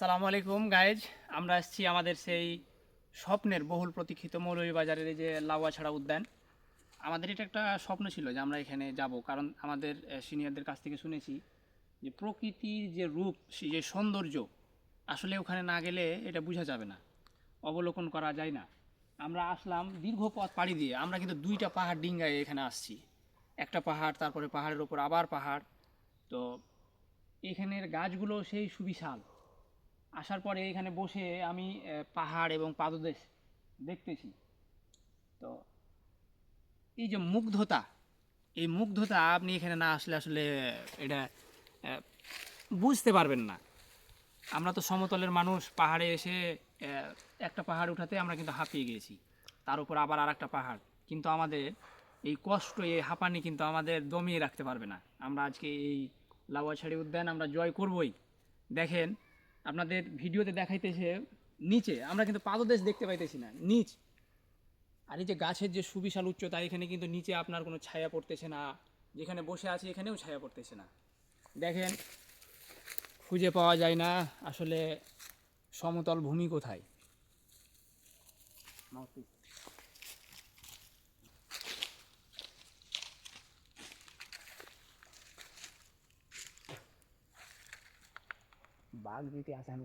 সালামু আলাইকুম গাইজ আমরা আসছি আমাদের সেই স্বপ্নের বহুল প্রতীক্ষিত মৌলভীবাজারের এই যে লাউয়াছড়া উদ্যান। আমাদের এটা একটা স্বপ্ন ছিল যে আমরা এখানে যাব, কারণ আমাদের সিনিয়রদের কাছ থেকে শুনেছি যে প্রকৃতির যে রূপ যে সৌন্দর্য, আসলে ওখানে না গেলে এটা বোঝা যাবে না, অবলোকন করা যায় না। আমরা আসলাম দীর্ঘ পথ পাড়ি দিয়ে, আমরা কিন্তু দুইটা পাহাড় ডিঙ্গায় এখানে আসছি। একটা পাহাড়, তারপরে পাহাড়ের ওপর আবার পাহাড়। তো এখানের গাছগুলো সেই সুবিশাল। আসার পরে এখানে বসে আমি পাহাড় এবং পাদদেশ দেখতেছি। তো এই যে মুগ্ধতা, এই মুগ্ধতা আপনি এখানে না আসলে আসলে, এটা বুঝতে পারবেন না। আমরা তো সমতলের মানুষ, পাহাড়ে এসে একটা পাহাড় উঠাতে আমরা কিন্তু হাঁপিয়ে গিয়েছি। তার উপর আবার আর একটা পাহাড়। কিন্তু আমাদের এই কষ্ট, এই হাঁপানি কিন্তু আমাদের দমিয়ে রাখতে পারবে না। আমরা আজকে এই লাউয়াছাড়ি উদ্যান আমরা জয় করবই। দেখেন আপনাদের ভিডিওতে দেখাইতেছে নিচে, আমরা কিন্তু পাদদেশ দেখতে পাইতেছি না, নিচ। আর এই যে গাছের যে সুবিশাল উচ্চতা, এখানে কিন্তু নিচে আপনার কোনো ছায়া পড়তেছে না, যেখানে বসে আছে এখানেও ছায়া পড়তেছে না। দেখেন, খুঁজে পাওয়া যায় না আসলে সমতল ভূমি কোথায়। बाघ भी प्यासा